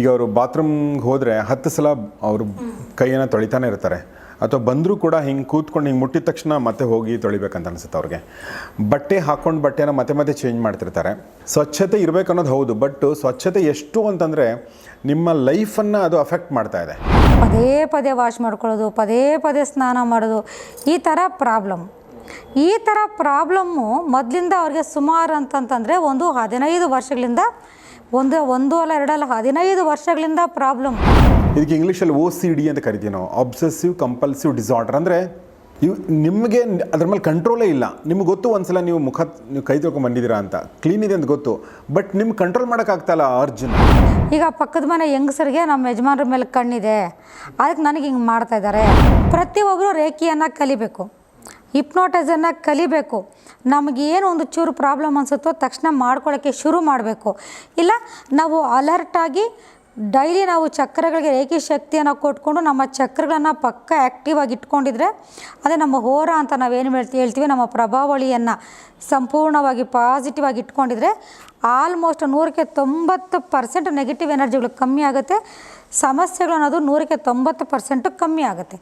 ಈಗ ಅವರು ಬಾತ್ರೂಮ್ಗೆ ಹೋದರೆ ಹತ್ತು ಸಲ ಅವರು ಕೈಯನ್ನು ತೊಳಿತಾನೆ ಇರ್ತಾರೆ. ಅಥವಾ ಬಂದರೂ ಕೂಡ ಹಿಂಗೆ ಕೂತ್ಕೊಂಡು ಹಿಂಗೆ ಮುಟ್ಟಿದ ತಕ್ಷಣ ಮತ್ತೆ ಹೋಗಿ ತೊಳಿಬೇಕಂತ ಅನಿಸುತ್ತೆ ಅವ್ರಿಗೆ. ಬಟ್ಟೆ ಹಾಕ್ಕೊಂಡು ಬಟ್ಟೆನ ಮತ್ತೆ ಮತ್ತೆ ಚೇಂಜ್ ಮಾಡ್ತಿರ್ತಾರೆ. ಸ್ವಚ್ಛತೆ ಇರಬೇಕು ಅನ್ನೋದು ಹೌದು ಬಟ್ ಸ್ವಚ್ಛತೆ ಎಷ್ಟು ಅಂತಂದರೆ ನಿಮ್ಮ ಲೈಫನ್ನು ಅದು ಅಫೆಕ್ಟ್ ಮಾಡ್ತಾ ಇದೆ. ಪದೇ ಪದೇ ವಾಶ್ ಮಾಡ್ಕೊಳ್ಳೋದು, ಪದೇ ಪದೇ ಸ್ನಾನ ಮಾಡೋದು, ಈ ಥರ ಪ್ರಾಬ್ಲಮ್ ಈ ಥರ ಪ್ರಾಬ್ಲಮ್ಮು ಮೊದಲಿಂದ ಅವ್ರಿಗೆ ಸುಮಾರು ಅಂತಂತಂದರೆ ಒಂದು ಹದಿನೈದು ವರ್ಷಗಳಿಂದ ಒಂದು ಒಂದು ಅಲ್ಲ ಎರಡಲ್ಲ ಹದಿನೈದು ವರ್ಷಗಳಿಂದ ಪ್ರಾಬ್ಲಮ್ ಇದಕ್ಕೆ ಇಂಗ್ಲೀಷಲ್ಲಿ ಓ ಸಿ ಡಿ ಅಂತ ಕರಿತೀವಿ ನಾವು. ಅಬ್ಸೆಸಿವ್ ಕಂಪಲ್ಸಿವ್ ಡಿಸಾರ್ಡರ್ ಅಂದರೆ ಇವು ನಿಮಗೆ ಅದ್ರ ಮೇಲೆ ಕಂಟ್ರೋಲೇ ಇಲ್ಲ. ನಿಮ್ಗೆ ಗೊತ್ತು ಒಂದ್ಸಲ ನೀವು ಮುಖ ನೀವು ಕೈ ತೊಳ್ಕೊಂಡು ಬಂದಿದ್ದೀರಾ ಅಂತ. ಕ್ಲೀನ್ ಇದೆ ಅಂತ ಗೊತ್ತು. ಬಟ್ ನಿಮ್ಗೆ ಕಂಟ್ರೋಲ್ ಮಾಡೋಕ್ಕಾಗ್ತಾಯಿಲ್ಲ ಅರ್ಜುನ್. ಈಗ ಪಕ್ಕದ ಮನೆ ಹೆಂಗಸರಿಗೆ ನಮ್ಮ ಯಜಮಾನ್ರ ಮೇಲೆ ಕಣ್ಣಿದೆ. ಅದಕ್ಕೆ ನನಗೆ ಹಿಂಗೆ ಮಾಡ್ತಾ ಇದ್ದಾರೆ ಪ್ರತಿಯೊಬ್ಬರು ರೇಖಿಯನ್ನು ಕಲಿಬೇಕು. ಹಿಪ್ನೋಟೈಸನ್ನು ಕಲಿಬೇಕು. ನಮಗೇನು ಒಂದು ಚೂರು ಪ್ರಾಬ್ಲಮ್ ಅನಿಸುತ್ತೋ ತಕ್ಷಣ ಮಾಡ್ಕೊಳ್ಳೋಕ್ಕೆ ಶುರು ಮಾಡಬೇಕು. ಇಲ್ಲ, ನಾವು ಅಲರ್ಟಾಗಿ ಡೈಲಿ ನಾವು ಚಕ್ರಗಳಿಗೆ ರೇಖೆ ಶಕ್ತಿಯನ್ನು ಕೊಟ್ಕೊಂಡು ನಮ್ಮ ಚಕ್ರಗಳನ್ನು ಪಕ್ಕ ಆ್ಯಕ್ಟಿವ್ ಆಗಿ ಇಟ್ಕೊಂಡಿದ್ರೆ ಅದೇ ನಮ್ಮ ಹೋರ ಅಂತ ನಾವೇನು ಹೇಳ್ತೀವಿ ಹೇಳ್ತೀವಿ, ನಮ್ಮ ಪ್ರಭಾವಳಿಯನ್ನು ಸಂಪೂರ್ಣವಾಗಿ ಪಾಸಿಟಿವ್ ಆಗಿ ಇಟ್ಕೊಂಡಿದ್ರೆ ಆಲ್ಮೋಸ್ಟ್ ನೂರಕ್ಕೆ ತೊಂಬತ್ತು ಪರ್ಸೆಂಟ್ ನೆಗೆಟಿವ್ ಎನರ್ಜಿಗಳು ಕಮ್ಮಿ ಆಗುತ್ತೆ. ಸಮಸ್ಯೆಗಳು ಅನ್ನೋದು ನೂರಕ್ಕೆ ತೊಂಬತ್ತು ಪರ್ಸೆಂಟು ಕಮ್ಮಿ ಆಗುತ್ತೆ.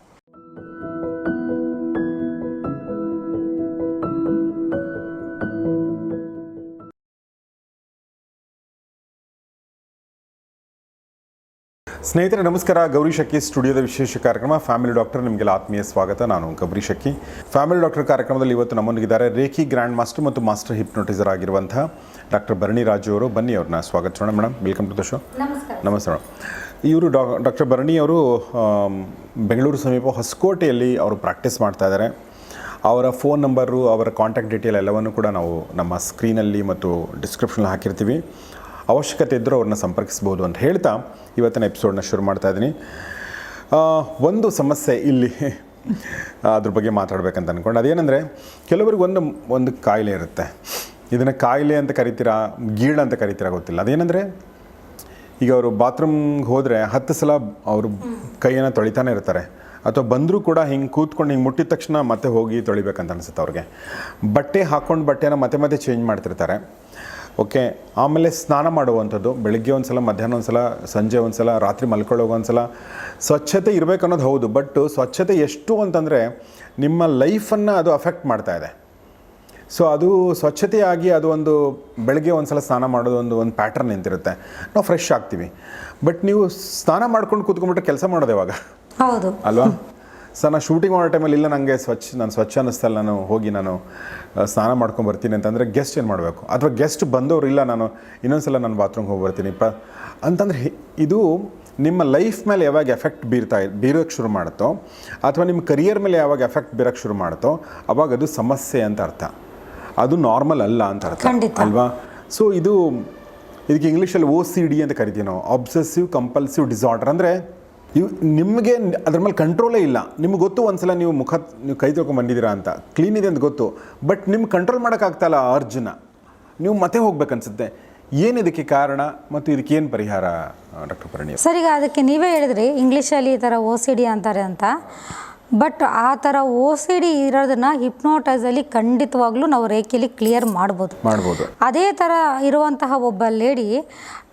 ಸ್ನೇಹಿತರೆ ನಮಸ್ಕಾರ. ಗೌರಿ ಶಕ್ಕಿ ಸ್ಟುಡಿಯೋದ ವಿಶೇಷ ಕಾರ್ಯಕ್ರಮ. ಫ್ಯಾಮಿಲಿ ಡಾಕ್ಟರ್ ನಿಮಗೆಲ್ಲ ಆತ್ಮೀಯ ಸ್ವಾಗತ. ನಾನು ಗೌರಿ ಶಕ್ಕಿ ಫ್ಯಾಮಿಲಿ ಡಾಕ್ಟರ್ ಕಾರ್ಯಕ್ರಮದಲ್ಲಿ ಇವತ್ತು ನಮ್ಮೊಂದಿಗಿದ್ದಾರೆ ರೇಖಿ ಗ್ರ್ಯಾಂಡ್ ಮಾಸ್ಟರ್ ಮತ್ತು ಮಾಸ್ಟರ್ ಹಿಪ್ನೋಟಿಸರ್ ಆಗಿರುವಂತಹ ಡಾಕ್ಟರ್ ಭರಣಿ ರಾಜು ಅವರು. ಬನ್ನಿ ಅವ್ರನ್ನ ಸ್ವಾಗತಿಸೋಣ madam welcome to the show. ನಮಸ್ಕಾರ. ನಮಸ್ತೆ ಮೇಡಮ್ ಇವರು ಡಾ ಡಾಕ್ಟರ್ ಭರಣಿ ಅವರು ಬೆಂಗಳೂರು ಸಮೀಪ ಹೊಸಕೋಟೆಯಲ್ಲಿ ಅವರು ಪ್ರಾಕ್ಟೀಸ್ ಮಾಡ್ತಾ ಇದ್ದಾರೆ. ಅವರ ಫೋನ್ ನಂಬರು ಅವರ ಕಾಂಟ್ಯಾಕ್ಟ್ ಡೀಟೇಲ್ ಎಲ್ಲವನ್ನು ಕೂಡ ನಾವು ನಮ್ಮ ಸ್ಕ್ರೀನಲ್ಲಿ ಮತ್ತು ಡಿಸ್ಕ್ರಿಪ್ಷನಲ್ಲಿ ಹಾಕಿರ್ತೀವಿ. ಅವಶ್ಯಕತೆ ಇದ್ದರೂ ಅವ್ರನ್ನ ಸಂಪರ್ಕಿಸ್ಬೋದು ಅಂತ ಹೇಳ್ತಾ ಇವತ್ತಿನ ಎಪಿಸೋಡ್ನ ಶುರು ಮಾಡ್ತಾ ಇದ್ದೀನಿ. ಒಂದು ಸಮಸ್ಯೆ ಇಲ್ಲಿ ಅದ್ರ ಬಗ್ಗೆ ಮಾತಾಡ್ಬೇಕಂತ ಅಂದ್ಕೊಂಡು ಅದೇನೆಂದರೆ, ಕೆಲವರಿಗೆ ಒಂದು ಒಂದು ಕಾಯಿಲೆ ಇರುತ್ತೆ. ಇದನ್ನು ಕಾಯಿಲೆ ಅಂತ ಕರಿತೀರಾ, ಗೀಳು ಅಂತ ಕರಿತೀರಾ ಗೊತ್ತಿಲ್ಲ. ಅದೇನೆಂದರೆ, ಈಗ ಅವರು ಬಾತ್ರೂಮ್ಗೆ ಹೋದರೆ ಹತ್ತು ಸಲ ಅವರು ಕೈಯನ್ನು ತೊಳಿತಾನೆ ಇರ್ತಾರೆ. ಅಥವಾ ಬಂದರೂ ಕೂಡ ಹಿಂಗೆ ಕೂತ್ಕೊಂಡು ಹಿಂಗೆ ಮುಟ್ಟಿದ ತಕ್ಷಣ ಮತ್ತೆ ಹೋಗಿ ತೊಳಿಬೇಕಂತ ಅನಿಸುತ್ತೆ ಅವ್ರಿಗೆ. ಬಟ್ಟೆ ಹಾಕ್ಕೊಂಡು ಬಟ್ಟೆನ ಮತ್ತೆ ಮತ್ತೆ ಚೇಂಜ್ ಮಾಡ್ತಿರ್ತಾರೆ. ಓಕೆ ಆಮೇಲೆ ಸ್ನಾನ ಮಾಡುವಂಥದ್ದು ಬೆಳಗ್ಗೆ ಒಂದು ಸಲ ಮಧ್ಯಾಹ್ನ ಒಂದು ಸಲ ಸಂಜೆ ಒಂದು ಸಲ ರಾತ್ರಿ ಮಲ್ಕೊಳ್ಳೋವಾಗ ಒಂದು ಸಲ ಸ್ವಚ್ಛತೆ ಇರಬೇಕು ಅನ್ನೋದು ಹೌದು ಬಟ್ ಸ್ವಚ್ಛತೆ ಎಷ್ಟು ಅಂತಂದರೆ ನಿಮ್ಮ ಲೈಫನ್ನು ಅದು ಅಫೆಕ್ಟ್ ಮಾಡ್ತಾ ಇದೆ. ಸೊ ಅದು ಸ್ವಚ್ಛತೆಯಾಗಿ ಅದು ಒಂದು ಬೆಳಗ್ಗೆ ಒಂದು ಸಲ ಸ್ನಾನ ಮಾಡೋದು ಒಂದು ಒಂದು ಪ್ಯಾಟರ್ನ್ ನಿಂತಿರುತ್ತೆ. ನಾವು ಫ್ರೆಶ್ ಆಗ್ತೀವಿ. ಬಟ್ ನೀವು ಸ್ನಾನ ಮಾಡ್ಕೊಂಡು ಕೂತ್ಕೊಂಡ್ಬಿಟ್ಟು ಕೆಲಸ ಮಾಡೋದು ಯಾವಾಗ? ಹೌದು. ಅಲ್ವಾ? ಸರ್ ನಾನು ಶೂಟಿಂಗ್ ಮಾಡೋ ಟೈಮಲ್ಲಿ ಇಲ್ಲ ನನಗೆ ಸ್ವಚ್ಛ ನಾನು ಸ್ವಚ್ಛ ಅನ್ನಿಸ್ತಲ್ಲ ನಾನು ಹೋಗಿ ನಾನು ಸ್ನಾನ ಮಾಡ್ಕೊಂಡು ಬರ್ತೀನಿ ಅಂತಂದರೆ ಗೆಸ್ಟ್ ಏನು ಮಾಡಬೇಕು? ಅಥವಾ ಗೆಸ್ಟ್ ಬಂದವರು ಇಲ್ಲ ನಾನು ಇನ್ನೊಂದು ಸಲ ನಾನು ಬಾತ್ರೂಮ್ಗೆ ಹೋಗಿ ಬರ್ತೀನಿ. ಪ ಅಂತಂದರೆ ಇದು ನಿಮ್ಮ ಲೈಫ್ ಮೇಲೆ ಯಾವಾಗ ಎಫೆಕ್ಟ್ ಬೀರ್ತಾ ಬೀರೋಕ್ಕೆ ಶುರು ಮಾಡುತ್ತೋ ಅಥವಾ ನಿಮ್ಮ ಕರಿಯರ್ ಮೇಲೆ ಯಾವಾಗ ಎಫೆಕ್ಟ್ ಬೀರೋಕ್ಕೆ ಶುರು ಮಾಡುತ್ತೋ ಅವಾಗ ಅದು ಸಮಸ್ಯೆ ಅಂತ ಅರ್ಥ. ಅದು ನಾರ್ಮಲ್ ಅಲ್ಲ ಅಂತ ಅರ್ಥ. ಅಲ್ವಾ? ಸೊ ಇದು ಇದಕ್ಕೆ ಇಂಗ್ಲೀಷಲ್ಲಿ ಓ ಸಿ ಡಿ ಅಂತ ಕರಿತೀವಿ ನಾವು. ಅಬ್ಸೆಸಿವ್ ಕಂಪಲ್ಸಿವ್ ಡಿಸಾರ್ಡರ್ ಅಂದರೆ ಇವು ನಿಮಗೆ ಅದ್ರ ಮೇಲೆ ಕಂಟ್ರೋಲೇ ಇಲ್ಲ. ನಿಮ್ಗೆ ಗೊತ್ತು ಒಂದ್ಸಲ ನೀವು ಮುಖ ನೀವು ಕೈ ತೊಗೊಂಡು ಬಂದಿದ್ದೀರಾ ಅಂತ. ಕ್ಲೀನ್ ಇದೆ ಅಂತ ಗೊತ್ತು. ಬಟ್ ನಿಮ್ಗೆ ಕಂಟ್ರೋಲ್ ಮಾಡೋಕ್ಕಾಗ್ತಾಯಿಲ್ಲ ಅರ್ಜುನ. ನೀವು ಮತ್ತೆ ಹೋಗ್ಬೇಕನ್ಸುತ್ತೆ. ಏನು ಇದಕ್ಕೆ ಕಾರಣ ಮತ್ತು ಇದಕ್ಕೆ ಏನು ಪರಿಹಾರ ಡಾಕ್ಟರ್ ಪರಿಣಿ ಸರ್ ಈಗ ಅದಕ್ಕೆ ನೀವೇ ಹೇಳಿದ್ರಿ ಇಂಗ್ಲೀಷಲ್ಲಿ ಈ ಥರ ಓ ಸಿ ಡಿ ಅಂತಾರೆ ಅಂತ. ಬಟ್ ಆ ಥರ ಓ ಸಿ ಡಿ ಇರೋದನ್ನ ಹಿಪ್ನೋಟೈಸಲ್ಲಿ ಖಂಡಿತವಾಗ್ಲೂ ನಾವು ರೇಖೆಯಲ್ಲಿ ಕ್ಲಿಯರ್ ಮಾಡ್ಬೋದು. ಮಾಡ್ಬೋದು. ಅದೇ ಥರ ಇರುವಂತಹ ಒಬ್ಬ ಲೇಡಿ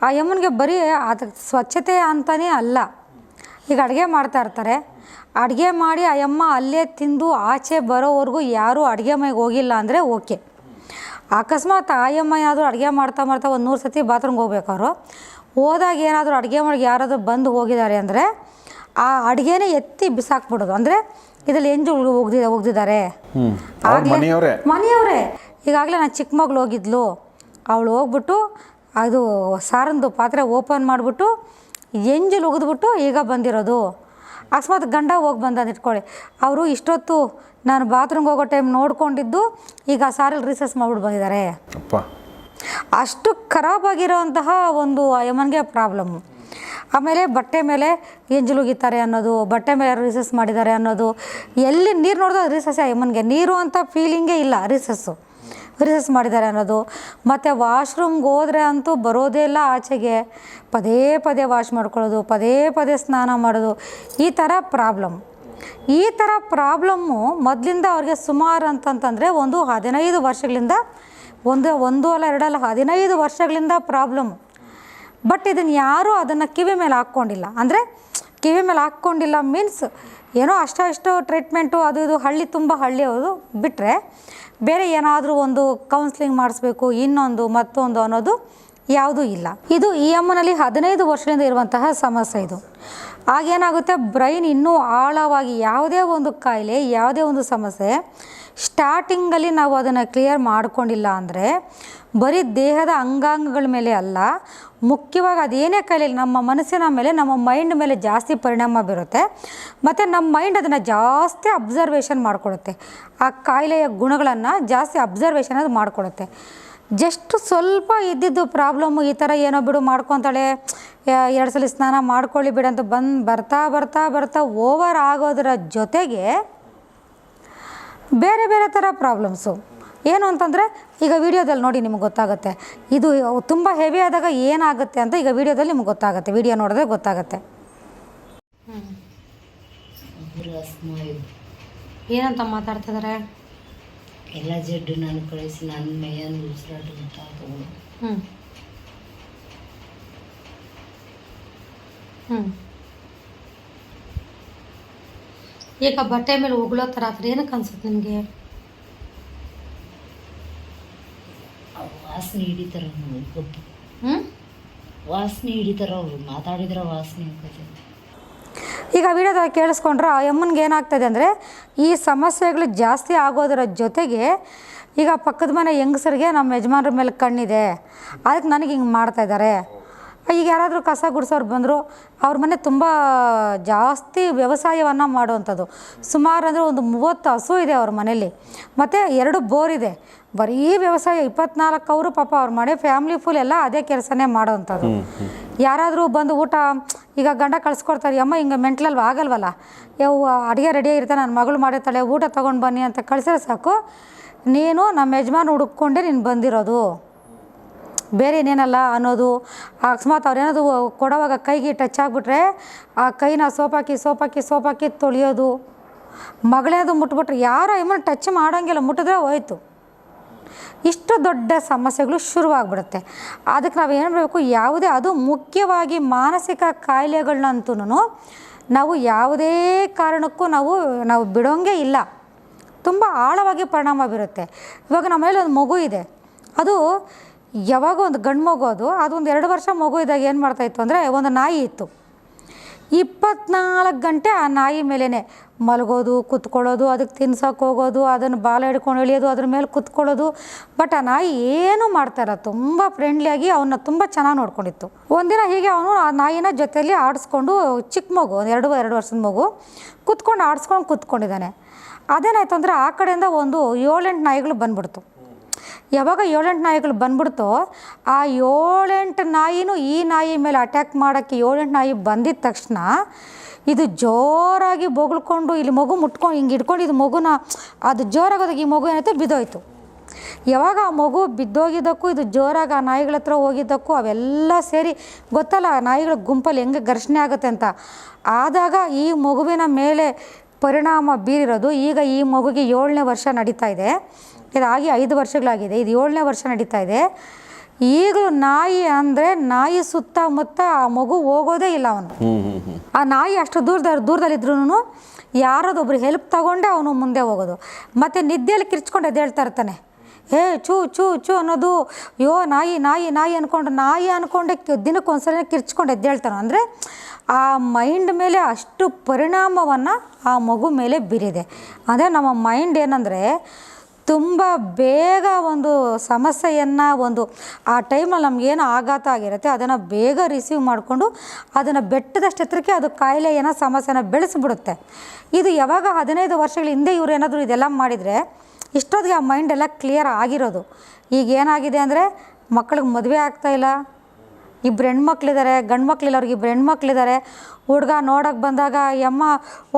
ಆ ಯಮ್ಮನಿಗೆ ಬರೀ ಅದಕ್ಕೆ ಸ್ವಚ್ಛತೆ ಅಂತಲೇ ಅಲ್ಲ. ಈಗ ಅಡುಗೆ ಮಾಡ್ತಾ ಇರ್ತಾರೆ. ಅಡುಗೆ ಮಾಡಿ ಆ ಯಮ್ಮ ಅಲ್ಲೇ ತಿಂದು ಆಚೆ ಬರೋವರೆಗೂ ಯಾರೂ ಅಡುಗೆ ಮನೆಗೆ ಹೋಗಿಲ್ಲ ಅಂದರೆ ಓಕೆ. ಅಕಸ್ಮಾತ್ ಆಯಮ್ಮ ಏನಾದರೂ ಅಡುಗೆ ಮಾಡ್ತಾ ಮಾಡ್ತಾ ಒಂದು ನೂರು ಸತಿ ಬಾತ್ರೂಮ್ಗೆ ಹೋಗ್ಬೇಕಾದ್ರು ಹೋದಾಗ ಏನಾದರೂ ಅಡುಗೆ ಮಾಡಿ ಯಾರಾದರೂ ಬಂದು ಹೋಗಿದ್ದಾರೆ ಅಂದರೆ ಆ ಅಡುಗೆನೇ ಎತ್ತಿ ಬಿಸಾಕ್ಬಿಡೋದು. ಅಂದರೆ ಇದರಲ್ಲಿ ಎಂಜು ಒಗ್ದಿದೆ ಹೋಗ್ದಿದ್ದಾರೆ. ಮನೆಯವರೇ. ಈಗಾಗಲೇ ನಾನು ಚಿಕ್ಕ ಮಗಳು ಹೋಗಿದ್ಲು. ಅವಳು ಹೋಗ್ಬಿಟ್ಟು ಅದು ಸಾರಂದು ಪಾತ್ರೆ ಓಪನ್ ಮಾಡಿಬಿಟ್ಟು ಎಂಜಲು ಉಗಿದ್ಬಿಟ್ಟು ಈಗ ಬಂದಿರೋದು. ಅಕಸ್ಮಾತ್ ಗಂಡ ಹೋಗಿ ಬಂದ ಇಟ್ಕೊಳ್ಳಿ ಅವರು ಇಷ್ಟೊತ್ತು ನಾನು ಬಾತ್ರೂಮ್ಗೆ ಹೋಗೋ ಟೈಮ್ ನೋಡ್ಕೊಂಡಿದ್ದು ಈಗ ಸಾರಲ್ಲಿ ರಿಸರ್ಚ್ ಮಾಡ್ಬಿಟ್ಟು ಬಂದಿದ್ದಾರೆ ಅಪ್ಪ. ಅಷ್ಟು ಖರಾಬಾಗಿರೋಂತಹ ಒಂದು ಯಮನ್ಗೆ ಪ್ರಾಬ್ಲಮ್ಮು ಆಮೇಲೆ ಬಟ್ಟೆ ಮೇಲೆ ಎಂಜಲುಗಿತಾರೆ ಅನ್ನೋದು ಬಟ್ಟೆ ಮೇಲೆ ರಿಸಸ್ ಮಾಡಿದ್ದಾರೆ ಅನ್ನೋದು ಎಲ್ಲಿ ನೀರು ನೋಡಿದ್ರೆ ರಿಸಸ್ಸೇ ಯಮನ್ಗೆ. ನೀರು ಅಂತ ಫೀಲಿಂಗೇ ಇಲ್ಲ ರಿಸಸ್ಸು ರಿಸಸ್ ಮಾಡಿದ್ದಾರೆ ಅನ್ನೋದು. ಮತ್ತು ವಾಶ್ರೂಮ್ಗೆ ಹೋದರೆ ಅಂತೂ ಬರೋದೇ ಇಲ್ಲ ಆಚೆಗೆ. ಪದೇ ಪದೇ ವಾಶ್ ಮಾಡ್ಕೊಳ್ಳೋದು, ಪದೇ ಪದೇ ಸ್ನಾನ ಮಾಡೋದು. ಈ ಥರ ಪ್ರಾಬ್ಲಮ್ ಈ ಥರ ಪ್ರಾಬ್ಲಮ್ಮು ಮೊದಲಿಂದ ಅವ್ರಿಗೆ ಸುಮಾರು ಅಂತಂತಂದರೆ ಒಂದು ಹದಿನೈದು ವರ್ಷಗಳಿಂದ ಒಂದು ಒಂದು ಅಲ್ಲ ಎರಡಲ್ಲ ಹದಿನೈದು ವರ್ಷಗಳಿಂದ ಪ್ರಾಬ್ಲಮ್ ಬಟ್ ಇದನ್ನು ಯಾರೂ ಅದನ್ನು ಕಿವಿ ಮೇಲೆ ಹಾಕ್ಕೊಂಡಿಲ್ಲ. ಅಂದರೆ ಕಿವಿ ಮೇಲೆ ಹಾಕ್ಕೊಂಡಿಲ್ಲ ಮೀನ್ಸ್ ಏನೋ ಅಷ್ಟೋ ಅಷ್ಟು ಟ್ರೀಟ್ಮೆಂಟು ಅದು ಇದು ಹಳ್ಳಿ ತುಂಬ ಹಳ್ಳಿ ಅವರು ಬಿಟ್ಟರೆ ಬೇರೆ ಏನಾದರೂ ಒಂದು ಕೌನ್ಸ್ಲಿಂಗ್ ಮಾಡಿಸ್ಬೇಕು, ಇನ್ನೊಂದು, ಮತ್ತೊಂದು ಅನ್ನೋದು ಯಾವುದೂ ಇಲ್ಲ. ಇದು ಇ ಎಮ್ನಲ್ಲಿ ಹದಿನೈದು ವರ್ಷದಿಂದ ಇರುವಂತಹ ಸಮಸ್ಯೆ ಇದು. ಆಗೇನಾಗುತ್ತೆ ಬ್ರೈನ್ ಇನ್ನೂ ಆಳವಾಗಿ ಯಾವುದೇ ಒಂದು ಕಾಯಿಲೆ, ಯಾವುದೇ ಒಂದು ಸಮಸ್ಯೆ ಸ್ಟಾರ್ಟಿಂಗಲ್ಲಿ ನಾವು ಅದನ್ನು ಕ್ಲಿಯರ್ ಮಾಡ್ಕೊಂಡಿಲ್ಲ ಅಂದರೆ ಬರೀ ದೇಹದ ಅಂಗಾಂಗಗಳ ಮೇಲೆ ಅಲ್ಲ, ಮುಖ್ಯವಾಗಿ ಅದೇನೇ ಕಲೀಲಿ ನಮ್ಮ ಮನಸ್ಸಿನ ಮೇಲೆ, ನಮ್ಮ ಮೈಂಡ್ ಮೇಲೆ ಜಾಸ್ತಿ ಪರಿಣಾಮ ಬೀರುತ್ತೆ. ಮತ್ತು ನಮ್ಮ ಮೈಂಡ್ ಅದನ್ನು ಜಾಸ್ತಿ ಅಬ್ಸರ್ವೇಷನ್ ಮಾಡಿಕೊಡುತ್ತೆ. ಆ ಕಾಯಿಲೆಯ ಗುಣಗಳನ್ನು ಜಾಸ್ತಿ ಅಬ್ಸರ್ವೇಷನ್ ಅದು ಮಾಡಿಕೊಡುತ್ತೆ. ಜಸ್ಟ್ ಸ್ವಲ್ಪ ಇದ್ದಿದ್ದು ಪ್ರಾಬ್ಲಮ್ಮು ಈ ಥರ ಏನೋ ಬಿಡು ಮಾಡ್ಕೊತಾಳೆ ಎರಡು ಸಲ ಸ್ನಾನ ಮಾಡ್ಕೊಳ್ಳಿ ಬಿಡು ಅಂತ ಬಂದು ಬರ್ತಾ ಬರ್ತಾ ಬರ್ತಾ ಓವರ್ ಆಗೋದರ ಜೊತೆಗೆ ಬೇರೆ ಬೇರೆ ಥರ ಪ್ರಾಬ್ಲಮ್ಸು ಏನು ಅಂತಂದರೆ ಈಗ ವೀಡಿಯೋದಲ್ಲಿ ನೋಡಿ ನಿಮ್ಗೆ ಗೊತ್ತಾಗುತ್ತೆ. ಇದು ತುಂಬ ಹೆವಿ ಆದಾಗ ಏನಾಗುತ್ತೆ ಅಂತ ಈಗ ವೀಡಿಯೋದಲ್ಲಿ ನಿಮ್ಗೆ ಗೊತ್ತಾಗುತ್ತೆ. ವಿಡಿಯೋ ನೋಡಿದ್ರೆ ಗೊತ್ತಾಗುತ್ತೆ. ಏನಂತ ಮಾತಾಡ್ತಿದ್ದಾರೆ ಎಲ್ಲ ಜಡ್ಡು ನಾನು ಕಳಿಸಿ ನನ್ನ ಮೈಯನ್ನು ಉಸಿರಾಟ ಅಂತ ತಗೊಂಡು. ಹ್ಞೂ ಹ್ಞೂ ಈಗ ಬಟ್ಟೆ ಮೇಲೆ ಉಗುಳೋ ಥರ ಆದರೆ ಏನು ಏನಕ್ಕೆ ಅನ್ಸುತ್ತೆ ನಿಮಗೆ ಆ ವಾಸನೆ ಹಿಡಿತಾರ ಗೊಬ್ಬ ಹ್ಞೂ ವಾಸನೆ ಹಿಡಿತಾರ ಅವರು ಮಾತಾಡಿದ್ರೆ ವಾಸನೆ ಹೋಗ್ತದೆ ಈಗ ವಿಡಿಯೋದಲ್ಲಿ ಕೇಳಿಸ್ಕೊಂಡ್ರೆ ಆ ಅಮ್ಮನಿಗೆ ಏನಾಗ್ತದೆ ಅಂದರೆ ಈ ಸಮಸ್ಯೆಗಳು ಜಾಸ್ತಿ ಆಗೋದರ ಜೊತೆಗೆ ಈಗ ಪಕ್ಕದ ಮನೆ ಹೆಂಗಸರಿಗೆ ನಮ್ಮ ಯಜಮಾನ್ರ ಮೇಲೆ ಕಣ್ಣಿದೆ. ಅದಕ್ಕೆ ನನಗೆ ಹಿಂಗೆ ಮಾಡ್ತಾ ಇದ್ದಾರೆ. ಈಗ ಯಾರಾದರೂ ಕಸ ಗುಡಿಸೋರು ಬಂದರು ಅವ್ರ ಮನೆ ತುಂಬ ಜಾಸ್ತಿ ವ್ಯವಸಾಯವನ್ನು ಮಾಡುವಂಥದ್ದು. ಸುಮಾರು ಅಂದರೆ ಒಂದು ಮೂವತ್ತು ಹಸು ಇದೆ ಅವ್ರ ಮನೇಲಿ. ಮತ್ತು ಎರಡು ಬೋರ್ ಇದೆ. ಬರೀ ವ್ಯವಸಾಯ ಇಪ್ಪತ್ನಾಲ್ಕು ಅವರು ಪಾಪ ಅವ್ರ ಮನೆ ಫ್ಯಾಮ್ಲಿ ಫುಲ್ ಎಲ್ಲ ಅದೇ ಕೆಲಸನೇ ಮಾಡೋವಂಥದ್ದು. ಯಾರಾದರೂ ಬಂದು ಊಟ ಈಗ ಗಂಡ ಕಳ್ಸ್ಕೊಡ್ತಾರೆ ಅಮ್ಮ ಹಿಂಗೆ ಮೆಂಟ್ಲಲ್ವ ಆಗಲ್ವಲ್ಲ? ಯಾವ ಅಡುಗೆ ರೆಡಿ ಇರ್ತಾನೆ ನನ್ನ ಮಗಳು ಮಾಡಿರ್ತಾಳೆ ಊಟ ತೊಗೊಂಡು ಬನ್ನಿ ಅಂತ ಕಳಿಸಿದ್ರೆ ಸಾಕು. ನೀನು ನಮ್ಮ ಯಜಮಾನ್ ಹುಡುಕೊಂಡೆ ನೀನು ಬಂದಿರೋದು. ಬೇರೆ ಏನೇನಲ್ಲ ಅನ್ನೋದು, ಅಕಸ್ಮಾತ್ ಅವ್ರೇನಾದ್ರು ಕೊಡೋವಾಗ ಕೈಗೆ ಟಚ್ ಆಗಿಬಿಟ್ರೆ ಆ ಕೈನ ಸೋಪಾಕಿ ಸೋಪಾಕಿ ಸೋಪಾಕಿ ತೊಳೆಯೋದು. ಮಗಳೇದು ಮುಟ್ಬಿಟ್ರೆ ಯಾರೋ ಇಮ್ಮನ್ನು ಟಚ್ ಮಾಡೋಂಗಿಲ್ಲ, ಮುಟ್ಟಿದ್ರೆ ಹೋಯ್ತು. ಇಷ್ಟು ದೊಡ್ಡ ಸಮಸ್ಯೆಗಳು ಶುರುವಾಗ್ಬಿಡುತ್ತೆ. ಅದಕ್ಕೆ ನಾವು ಏನು ಮಾಡಬೇಕು, ಯಾವುದೇ ಅದು ಮುಖ್ಯವಾಗಿ ಮಾನಸಿಕ ಕಾಯಿಲೆಗಳನ್ನಂತೂ ನಾವು ಯಾವುದೇ ಕಾರಣಕ್ಕೂ ನಾವು ನಾವು ಬಿಡೋಂಗೆ ಇಲ್ಲ. ತುಂಬ ಆಳವಾಗಿ ಪರಿಣಾಮ ಬೀರುತ್ತೆ. ಇವಾಗ ನಮ್ಮ ಮನೇಲಿ ಒಂದು ಮಗು ಇದೆ. ಅದು ಯಾವಾಗ ಒಂದು ಗಂಡು ಮಗು ಅದು, ಅದೊಂದು ಎರಡು ವರ್ಷ ಮಗು ಇದ್ದಾಗ ಏನು ಮಾಡ್ತಾಯಿತ್ತು ಅಂದರೆ ಒಂದು ನಾಯಿ ಇತ್ತು. ಇಪ್ಪತ್ನಾಲ್ಕು ಗಂಟೆ ಆ ನಾಯಿ ಮೇಲೇ ಮಲಗೋದು, ಕುತ್ಕೊಳ್ಳೋದು, ಅದಕ್ಕೆ ತಿನ್ಸೋಕೆ ಹೋಗೋದು, ಅದನ್ನು ಬಾಲ ಹಿಡ್ಕೊಂಡು ಎಳೆಯೋದು ಅದ್ರ ಮೇಲೆ ಕುತ್ಕೊಳ್ಳೋದು. ಬಟ್ ಆ ನಾಯಿ ಏನೂ ಮಾಡ್ತಾಯಿಲ್ಲ ತುಂಬ ಫ್ರೆಂಡ್ಲಿಯಾಗಿ ಅವನ್ನ ತುಂಬ ಚೆನ್ನಾಗಿ ನೋಡ್ಕೊಂಡಿತ್ತು. ಒಂದಿನ ಹೀಗೆ ಅವನು ಆ ನಾಯಿನ ಜೊತೆಯಲ್ಲಿ ಆಡಿಸ್ಕೊಂಡು ಚಿಕ್ಕ ಮಗು, ಒಂದು ಎರಡು ಎರಡು ವರ್ಷದ ಮಗು, ಕುತ್ಕೊಂಡು ಆಡಿಸ್ಕೊಂಡು ಕುತ್ಕೊಂಡಿದ್ದಾನೆ. ಅದೇನಾಯ್ತು ಅಂದರೆ ಆ ಕಡೆಯಿಂದ ಒಂದು ಏಳೆಂಟು ನಾಯಿಗಳು ಬಂದ್ಬಿಡ್ತು. ಯಾವಾಗ ಏಳೆಂಟು ನಾಯಿಗಳು ಬಂದ್ಬಿಡ್ತೋ, ಆ ಏಳೆಂಟು ನಾಯಿನೂ ಈ ನಾಯಿ ಮೇಲೆ ಅಟ್ಯಾಕ್ ಮಾಡೋಕ್ಕೆ ಏಳೆಂಟು ನಾಯಿ ಬಂದಿದ್ದ ತಕ್ಷಣ ಇದು ಜೋರಾಗಿ ಬೊಗಳ್ಕೊಂಡು ಇಲ್ಲಿ ಮಗು ಮುಟ್ಕೊಂಡು ಹಿಂಗೆ ಇಟ್ಕೊಂಡು ಇದು ಮಗುನ, ಅದು ಜೋರಾಗೋದಾಗ ಈ ಮಗು ಏನಾಯ್ತು ಬಿದ್ದೋಯ್ತು. ಯಾವಾಗ ಆ ಮಗು ಬಿದ್ದೋಗಿದ್ದಕ್ಕೂ, ಇದು ಜೋರಾಗಿ ಆ ನಾಯಿಗಳ ಹತ್ರ ಹೋಗಿದ್ದಕ್ಕೂ ಅವೆಲ್ಲ ಸೇರಿ, ಗೊತ್ತಲ್ಲ ಆ ನಾಯಿಗಳ ಗುಂಪಲ್ಲಿ ಹೆಂಗೆ ಘರ್ಷಣೆ ಆಗುತ್ತೆ ಅಂತ. ಆದಾಗ ಈ ಮಗುವಿನ ಮೇಲೆ ಪರಿಣಾಮ ಬೀರಿರೋದು ಈಗ ಈ ಮಗುಗೆ ಏಳನೇ ವರ್ಷ ನಡೀತಾ ಇದೆ. ಇದಾಗಿ ಐದು ವರ್ಷಗಳಾಗಿದೆ. ಇದು ಏಳನೇ ವರ್ಷ ನಡೀತಾ ಇದೆ. ಈಗಲೂ ನಾಯಿ ಅಂದರೆ ನಾಯಿ ಸುತ್ತಮುತ್ತ ಆ ಮಗು ಹೋಗೋದೇ ಇಲ್ಲ ಅವನು. ಆ ನಾಯಿ ಅಷ್ಟು ದೂರದ ದೂರದಲ್ಲಿದ್ರೂ ಯಾರೋದೊಬ್ರು ಹೆಲ್ಪ್ ತಗೊಂಡೆ ಅವನು ಮುಂದೆ ಹೋಗೋದು. ಮತ್ತು ನಿದ್ದೆಯಲ್ಲಿ ಕಿರ್ಚ್ಕೊಂಡು ಎದ್ದೇಳ್ತಾ ಇರ್ತಾನೆ. ಹೇ ಚೂ ಚೂ ಚೂ ಅನ್ನೋದು ಯೋ ನಾಯಿ ನಾಯಿ ನಾಯಿ ಅಂದ್ಕೊಂಡು ನಾಯಿ ಅಂದ್ಕೊಂಡೆ ದಿನಕ್ಕೆ ಒಂದ್ಸಲ ಕಿರ್ಚ್ಕೊಂಡು ಎದ್ದೇಳ್ತಾನೆ ಅಂದರೆ ಆ ಮೈಂಡ್ ಮೇಲೆ ಅಷ್ಟು ಪರಿಣಾಮವನ್ನು ಆ ಮಗು ಮೇಲೆ ಬೀರಿದೆ. ಅಂದರೆ ನಮ್ಮ ಮೈಂಡ್ ಏನಂದರೆ ತುಂಬ ಬೇಗ ಒಂದು ಸಮಸ್ಯೆಯನ್ನು ಒಂದು ಆ ಟೈಮಲ್ಲಿ ನಮಗೇನು ಆಘಾತ ಆಗಿರುತ್ತೆ, ಅದನ್ನು ಬೇಗ ರಿಸೀವ್ ಮಾಡಿಕೊಂಡು ಅದನ್ನು ಬೆಟ್ಟದಷ್ಟು ಎತ್ತರಕ್ಕೆ ಅದು ಏನೋ ಸಮಸ್ಯೆನ ಬೆಳೆಸಿಬಿಡುತ್ತೆ. ಇದು ಯಾವಾಗ ಹದಿನೈದು ವರ್ಷಗಳ ಹಿಂದೆ ಇವ್ರು ಏನಾದರೂ ಇದೆಲ್ಲ ಮಾಡಿದರೆ ಇಷ್ಟೊತ್ತಿಗೆ ಆ ಮೈಂಡ್ ಎಲ್ಲ ಕ್ಲಿಯರ್ ಆಗಿರೋದು. ಈಗ ಏನಾಗಿದೆ ಅಂದರೆ ಮಕ್ಕಳಿಗೆ ಮದುವೆ ಆಗ್ತಾಯಿಲ್ಲ ಇಬ್ಬರು ಹೆಣ್ಮಕ್ಳಿದ್ದಾರೆ ಗಂಡು ಮಕ್ಳಿಲ್ಲ ಅವ್ರಿಗೆ ಇಬ್ಬರು ಹೆಣ್ಮಕ್ಳಿದ್ದಾರೆ ಹುಡುಗ ನೋಡೋಕೆ ಬಂದಾಗ, ಯಮ್ಮ,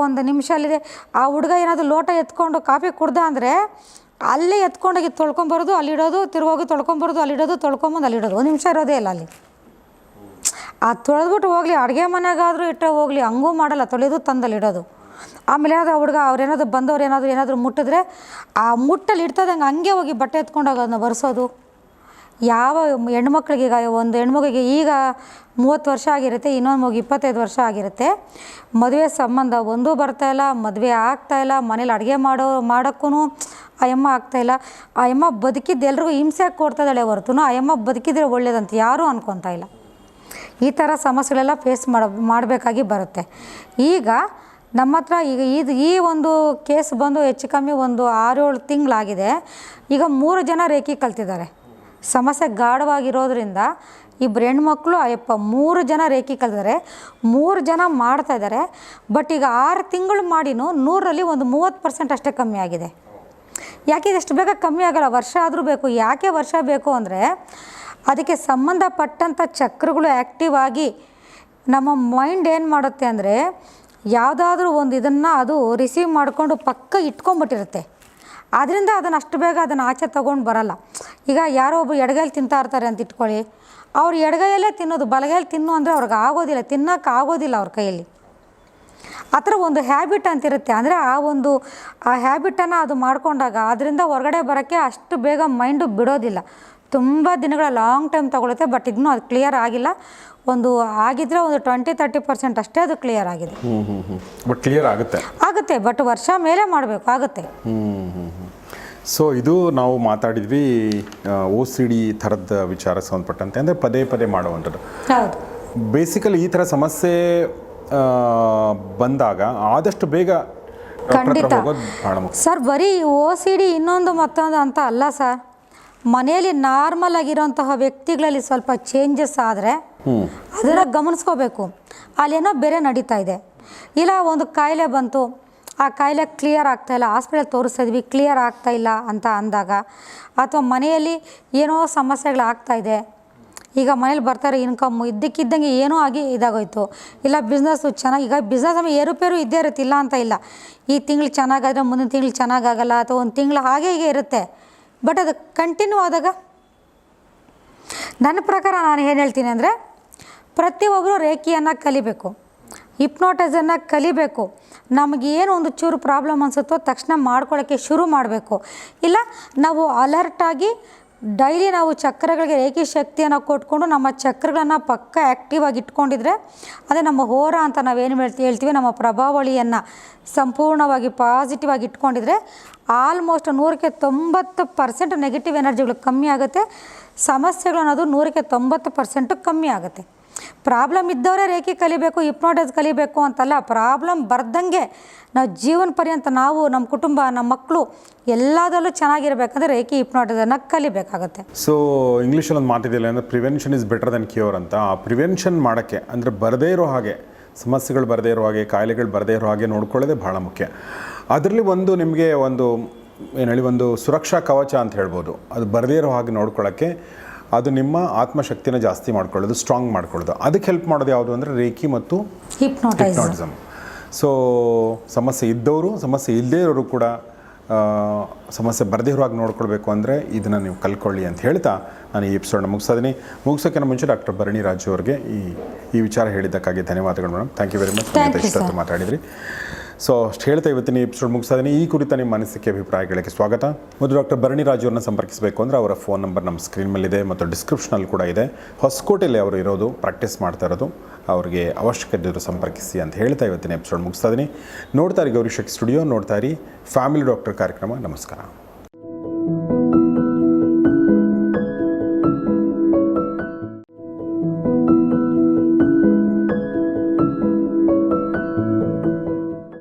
ಒಂದು ನಿಮಿಷ ಅಲ್ಲಿದೆ. ಆ ಹುಡುಗ ಏನಾದರೂ ಲೋಟ ಎತ್ಕೊಂಡು ಕಾಫಿ ಕುಡ್ದ ಅಂದರೆ ಅಲ್ಲೇ ಎತ್ಕೊಂಡೋಗಿ ತೊಳ್ಕೊಂಬರೋದು, ಅಲ್ಲಿಡೋದು, ತಿರುಗೋಗಿ ತೊಳ್ಕೊಂಬರೋದು, ಅಲ್ಲಿಡೋದು, ತೊಳ್ಕೊಂಬಂದು ಅಲ್ಲಿಡೋದು. ಒಂದು ನಿಮಿಷ ಇರೋದೇ ಇಲ್ಲ ಅಲ್ಲಿ. ಆ ತೊಳೆದ್ಬಿಟ್ಟು ಹೋಗಲಿ, ಅಡುಗೆ ಮನೆಗಾದರೂ ಇಟ್ಟೆ ಹೋಗಲಿ, ಹಂಗೂ ಮಾಡಲ್ಲ, ತೊಳೆದು ತಂದಲ್ಲಿಡೋದು. ಆಮೇಲೆ ಏನಾದರೂ ಹುಡುಗ ಅವ್ರೇನಾದ್ರು ಬಂದವ್ರು ಏನಾದರೂ ಏನಾದರೂ ಮುಟ್ಟಿದ್ರೆ ಆ ಮುಟ್ಟಲ್ಲಿ ಇಡ್ತದಂಗೆ ಹಂಗೆ ಹೋಗಿ ಬಟ್ಟೆ ಎತ್ಕೊಂಡೋಗಿ ಅದನ್ನ ಒರೆಸೋದು. ಯಾವ ಹೆಣ್ಮಕ್ಳಿಗೆ ಈಗ ಒಂದು ಹೆಣ್ಮಗಿಗೆ ಈಗ ಮೂವತ್ತು ವರ್ಷ ಆಗಿರುತ್ತೆ, ಇನ್ನೊಂದು ಮಗು ಇಪ್ಪತ್ತೈದು ವರ್ಷ ಆಗಿರುತ್ತೆ. ಮದುವೆ ಸಂಬಂಧ ಒಂದೂ ಬರ್ತಾಯಿಲ್ಲ ಮದುವೆ ಆಗ್ತಾಯಿಲ್ಲ ಮನೇಲಿ ಅಡುಗೆ ಮಾಡೋ ಮಾಡೋಕ್ಕೂ ಆ ಯಮ್ಮ ಆಗ್ತಾಯಿಲ್ಲ ಆ ಯಮ್ಮ ಬದುಕಿದ್ದು ಎಲ್ರಿಗೂ ಹಿಂಸೆ ಕೊಡ್ತಾ ಇದ್ದಾಳೆ ಹೊರತು ಆ ಬದುಕಿದ್ರೆ ಒಳ್ಳೇದಂತ ಯಾರೂ ಅನ್ಕೊತಾ ಇಲ್ಲ. ಈ ಥರ ಸಮಸ್ಯೆಗಳೆಲ್ಲ ಫೇಸ್ ಮಾಡ, ಮಾಡಬೇಕಾಗಿ ಬರುತ್ತೆ. ಈಗ ನಮ್ಮ ಹತ್ರ ಈಗ ಇದು, ಈ ಒಂದು ಕೇಸ್ ಬಂದು ಹೆಚ್ಚು ಕಮ್ಮಿ ಒಂದು ಆರೇಳು ತಿಂಗಳಾಗಿದೆ. ಈಗ ಮೂರು ಜನ ರೇಖಿ ಕಲ್ತಿದ್ದಾರೆ. ಸಮಸ್ಯೆ ಗಾಢವಾಗಿರೋದ್ರಿಂದ ಇಬ್ಬರು ಹೆಣ್ಮಕ್ಳು ಅಯ್ಯಪ್ಪ ಮೂರು ಜನ ರೇಖೆ ಕಲಿತಾರೆ ಮೂರು ಜನ ಮಾಡ್ತಾ ಇದ್ದಾರೆ. ಬಟ್ ಈಗ ಆರು ತಿಂಗಳು ಮಾಡಿನೂ ನೂರರಲ್ಲಿ ಒಂದು ಮೂವತ್ತು ಪರ್ಸೆಂಟ್ ಅಷ್ಟೇ ಕಮ್ಮಿ ಆಗಿದೆ. ಯಾಕೆ ಎಷ್ಟು ಬೇಗ ಕಮ್ಮಿ ಆಗೋಲ್ಲ? ವರ್ಷ ಆದರೂ ಬೇಕು. ಯಾಕೆ ವರ್ಷ ಬೇಕು ಅಂದರೆ, ಅದಕ್ಕೆ ಸಂಬಂಧಪಟ್ಟಂಥ ಚಕ್ರಗಳು ಆ್ಯಕ್ಟಿವ್ ಆಗಿ ನಮ್ಮ ಮೈಂಡ್ ಏನು ಮಾಡುತ್ತೆ ಅಂದರೆ, ಯಾವುದಾದ್ರೂ ಒಂದು ಇದನ್ನು ಅದು ರಿಸೀವ್ ಮಾಡಿಕೊಂಡು ಪಕ್ಕ ಇಟ್ಕೊಂಬಿಟ್ಟಿರುತ್ತೆ. ಆದ್ದರಿಂದ ಅದನ್ನು ಅಷ್ಟು ಬೇಗ ಅದನ್ನು ಆಚೆ ತೊಗೊಂಡು ಬರಲ್ಲ. ಈಗ ಯಾರೋ ಒಬ್ಬರು ಎಡಗೈಲಿ ತಿಂತಾ ಇರ್ತಾರೆ ಅಂತ ಇಟ್ಕೊಳ್ಳಿ. ಅವ್ರು ಎಡಗೈಯಲ್ಲೇ ತಿನ್ನೋದು ಬಲಗೈಲಿ ತಿನ್ನು ಅಂದರೆ ಅವ್ರಿಗೆ ಆಗೋದಿಲ್ಲ ತಿನ್ನೋಕೆ ಆಗೋದಿಲ್ಲ ಅವ್ರ ಕೈಯಲ್ಲಿ. ಆ ಥರ ಒಂದು ಹ್ಯಾಬಿಟ್ ಅಂತಿರುತ್ತೆ ಅಂದರೆ ಆ ಒಂದು ಆ ಹ್ಯಾಬಿಟನ್ನು ಅದು ಮಾಡಿಕೊಂಡಾಗ ಅದರಿಂದ ಹೊರಗಡೆ ಬರೋಕ್ಕೆ ಅಷ್ಟು ಬೇಗ ಮೈಂಡು ಬಿಡೋದಿಲ್ಲ. ತುಂಬ ದಿನಗಳ ಲಾಂಗ್ ಟೈಮ್ ತೊಗೊಳುತ್ತೆ ಬಟ್ ಇನ್ನೂ ಅದು ಕ್ಲಿಯರ್ ಆಗಿಲ್ಲ. ಒಂದು ಆಗಿದ್ರೆ ಒಂದು ಟ್ವೆಂಟಿ ತರ್ಟಿ ಪರ್ಸೆಂಟ್ ಅಷ್ಟೇ ಅದು ಕ್ಲಿಯರ್ ಆಗಿದೆ. ಬಟ್ ಕ್ಲಿಯರ್ ಆಗುತ್ತೆ. ಆಗುತ್ತೆ ಬಟ್ ವರ್ಷ ಮೇಲೆ ಮಾಡಬೇಕು ಆಗುತ್ತೆ. ಸೊ ಇದು ನಾವು ಮಾತಾಡಿದ್ವಿ ಓ ಸಿ ಡಿ ಥರದ ವಿಚಾರ ಸಂಬಂಧಪಟ್ಟಂತೆ ಅಂದರೆ ಪದೇ ಪದೇ ಮಾಡುವಂಥದ್ದು. ಬೇಸಿಕಲಿ ಈ ಥರ ಸಮಸ್ಯೆ ಬಂದಾಗ ಆದಷ್ಟು ಬೇಗ ಖಂಡಿತ. ಸರ್ ಬರೀ ಓ ಸಿ ಡಿ ಇನ್ನೊಂದು ಮತ್ತೊಂದು ಅಂತ ಅಲ್ಲ ಸರ್. ಮನೆಯಲ್ಲಿ ನಾರ್ಮಲ್ ಆಗಿರೋಂತಹ ವ್ಯಕ್ತಿಗಳಲ್ಲಿ ಸ್ವಲ್ಪ ಚೇಂಜಸ್ ಆದರೆ ಅದನ್ನು ಗಮನಿಸ್ಕೋಬೇಕು. ಅಲ್ಲೇನೋ ಬೇರೆ ನಡೀತಾ ಇದೆ. ಇಲ್ಲ ಒಂದು ಕಾಯಿಲೆ ಬಂತು ಆ ಕಾಯಿಲೆ ಕ್ಲಿಯರ್ ಆಗ್ತಾ ಇಲ್ಲ ಹಾಸ್ಪಿಟಲ್ ತೋರಿಸ್ತಾ ಇದ್ವಿ ಕ್ಲಿಯರ್ ಆಗ್ತಾ ಇಲ್ಲ ಅಂತ ಅಂದಾಗ, ಅಥವಾ ಮನೆಯಲ್ಲಿ ಏನೋ ಸಮಸ್ಯೆಗಳು ಇದೆ, ಈಗ ಮನೇಲಿ ಬರ್ತಾರೆ ಇನ್ಕಮ್ ಇದ್ದಕ್ಕಿದ್ದಂಗೆ ಏನೋ ಆಗಿ ಇದಾಗೋಯ್ತು, ಇಲ್ಲ ಬಿಸ್ನೆಸ್ಸು ಚೆನ್ನಾಗಿ, ಈಗ ಬಿಸ್ನೆಸ್ ಆಮೇಲೆ ಏರುಪೇರು ಇದ್ದೇ ಇರುತ್ತೆ, ಇಲ್ಲ ಅಂತ ಇಲ್ಲ. ಈ ತಿಂಗಳು ಚೆನ್ನಾಗಾದರೆ ಮುಂದಿನ ತಿಂಗಳು ಚೆನ್ನಾಗಾಗಲ್ಲ, ಅಥವಾ ಒಂದು ತಿಂಗಳು ಹಾಗೆ ಹೀಗೆ ಇರುತ್ತೆ ಬಟ್ ಅದು ಕಂಟಿನ್ಯೂ ಆದಾಗ, ನನ್ನ ಪ್ರಕಾರ ನಾನು ಏನು ಹೇಳ್ತೀನಿ ಅಂದರೆ ಪ್ರತಿಯೊಬ್ಬರು ರೇಖಿಯನ್ನು ಕಲಿಬೇಕು. ಹಿಪ್ನೋಟೈಸನ್ನು ಕಲಿಬೇಕು. ನಮಗೆ ಏನು ಒಂದು ಚೂರು ಪ್ರಾಬ್ಲಮ್ ಅನಿಸುತ್ತೋ ತಕ್ಷಣ ಮಾಡ್ಕೊಳ್ಳೋಕ್ಕೆ ಶುರು ಮಾಡಬೇಕು. ಇಲ್ಲ, ನಾವು ಅಲರ್ಟಾಗಿ ಡೈಲಿ ನಾವು ಚಕ್ರಗಳಿಗೆ ರೇಖಿ ಶಕ್ತಿಯನ್ನು ಕೊಟ್ಕೊಂಡು ನಮ್ಮ ಚಕ್ರಗಳನ್ನು ಪಕ್ಕ ಆ್ಯಕ್ಟಿವ್ ಆಗಿ ಇಟ್ಕೊಂಡಿದ್ರೆ ಅದೇ ನಮ್ಮ ಹೋರ ಅಂತ ನಾವೇನು ಹೇಳ್ತೀವಿ ಹೇಳ್ತೀವಿ, ನಮ್ಮ ಪ್ರಭಾವಳಿಯನ್ನು ಸಂಪೂರ್ಣವಾಗಿ ಪಾಸಿಟಿವ್ ಆಗಿ ಇಟ್ಕೊಂಡಿದ್ರೆ ಆಲ್ಮೋಸ್ಟ್ ನೂರಕ್ಕೆ ತೊಂಬತ್ತು ಪರ್ಸೆಂಟ್ ನೆಗೆಟಿವ್ ಎನರ್ಜಿಗಳು ಕಮ್ಮಿ ಆಗುತ್ತೆ. ಸಮಸ್ಯೆಗಳು ಅನ್ನೋದು ನೂರಕ್ಕೆ ತೊಂಬತ್ತು ಪರ್ಸೆಂಟು ಕಮ್ಮಿ ಆಗುತ್ತೆ. ಪ್ರಾಬ್ಲಮ್ ಇದ್ದವರೇ ರೇಖೆ ಕಲಿಬೇಕು ಹಿಪ್ನೋಟೈಸ್ ಕಲಿಬೇಕು ಅಂತಲ್ಲ, ಪ್ರಾಬ್ಲಮ್ ಬರ್ದಂಗೆ ನಾವು ಜೀವನ ಪರ್ಯಂತ ನಾವು, ನಮ್ಮ ಕುಟುಂಬ, ನಮ್ಮ ಮಕ್ಕಳು ಎಲ್ಲದರಲ್ಲೂ ಚೆನ್ನಾಗಿರಬೇಕಂದ್ರೆ ರೇಖೆ ಹಿಪ್ನೋಟೈಸನ್ನು ಕಲಿಬೇಕಾಗುತ್ತೆ. ಸೊ ಇಂಗ್ಲೀಷಲ್ಲಿ ಒಂದು ಮಾತಿದೆಯಲ್ಲ ಅಂದರೆ prevention is better then cure ಅಂತ. ಆ ಪ್ರಿವೆನ್ಷನ್ ಮಾಡೋಕ್ಕೆ, ಅಂದರೆ ಬರದೇ ಇರೋ ಹಾಗೆ, ಸಮಸ್ಯೆಗಳು ಬರದೇ ಇರೋ ಹಾಗೆ, ಕಾಯಿಲೆಗಳು ಬರದೇ ಇರೋ ಹಾಗೆ ನೋಡ್ಕೊಳ್ಳೋದೇ ಭಾಳ ಮುಖ್ಯ. ಅದರಲ್ಲಿ ಒಂದು ನಿಮಗೆ ಒಂದು, ಏನು ಹೇಳಿ, ಒಂದು ಸುರಕ್ಷಾ ಕವಚ ಅಂತ ಹೇಳ್ಬೋದು. ಅದು ಬರದೇ ಇರೋ ಹಾಗೆ ನೋಡ್ಕೊಳ್ಳೋಕ್ಕೆ ಅದು ನಿಮ್ಮ ಆತ್ಮಶಕ್ತಿನ ಜಾಸ್ತಿ ಮಾಡ್ಕೊಳ್ಳೋದು ಸ್ಟ್ರಾಂಗ್ ಮಾಡ್ಕೊಳ್ಳೋದು. ಅದಕ್ಕೆ ಹೆಲ್ಪ್ ಮಾಡೋದು ಯಾವುದು ಅಂದರೆ ರೇಖಿ ಮತ್ತು ಹಿಪ್ನೋಟಿಸಮ್ ಸೊ ಸಮಸ್ಯೆ ಇದ್ದವರು ಸಮಸ್ಯೆ ಇಲ್ಲದೇ ಇರೋರು ಕೂಡ ಸಮಸ್ಯೆ ಬರದೇ ಇರೋ ಹಾಗೆ ನೋಡ್ಕೊಳ್ಬೇಕು ಅಂದರೆ ಇದನ್ನು ನೀವು ಕಲ್ಕೊಳ್ಳಿ ಅಂತ ಹೇಳ್ತಾ ನಾನು ಈ ಎಪಿಸೋಡ್ನ ಮುಗಿಸೋದೀನಿ ಮುಗಿಸೋಕ್ಕಿಂತ ಮುಂಚೆ ಡಾಕ್ಟರ್ ಭರಣಿ ರಾಜು ಅವರಿಗೆ ಈ ಈ ವಿಚಾರ ಹೇಳಿದ್ದಕ್ಕಾಗಿ ಧನ್ಯವಾದಗಳು madam thank you very much ಇಷ್ಟೊತ್ತು. ಮಾತಾಡಿದ್ರಿ. ಸೊ ಅಷ್ಟು ಹೇಳ್ತಾ ಇವತ್ತಿನ ಎಪಿಸೋಡ್ ಮುಗಿಸ್ತಾ ಇದ್ದೀನಿ. ಈ ಕುರಿತ ನಿಮ್ಮ ಅನಿಸಿಕೆ, ಅಭಿಪ್ರಾಯಗಳಿಗೆ ಸ್ವಾಗತ. ಮತ್ತು ಡಾಕ್ಟರ್ ಭರಣಿ ರಾಜು ಅವ್ರನ್ನ ಸಂಪರ್ಕಿಸಬೇಕು ಅಂದರೆ ಅವರ ಫೋನ್ ನಂಬರ್ ನಮ್ಮ ಸ್ಕ್ರೀನ್ ಮೇಲಿದೆ ಮತ್ತು ಡಿಸ್ಕ್ರಿಪ್ಷನಲ್ಲಿ ಕೂಡ ಇದೆ. ಹೊಸಕೋಟೆಯಲ್ಲಿ ಅವರು ಇರೋದು ಪ್ರಾಕ್ಟೀಸ್ ಮಾಡ್ತಾ ಇರೋದು. ಅವರಿಗೆ ಅವಶ್ಯಕತೆ ಇದ್ದರೂ ಸಂಪರ್ಕಿಸಿ ಅಂತ ಹೇಳ್ತಾ ಇವತ್ತಿನ ಎಪಿಸೋಡ್ ಮುಗಿಸ್ತಾ ಇದ್ದೀನಿ. ನೋಡ್ತಾ ಇರಿ ಗೌರಿ ಸ್ಟುಡಿಯೋ ನೋಡ್ತಾ ಇರಿ. ಫ್ಯಾಮಿಲಿ ಡಾಕ್ಟರ್ ಕಾರ್ಯಕ್ರಮ, ನಮಸ್ಕಾರ.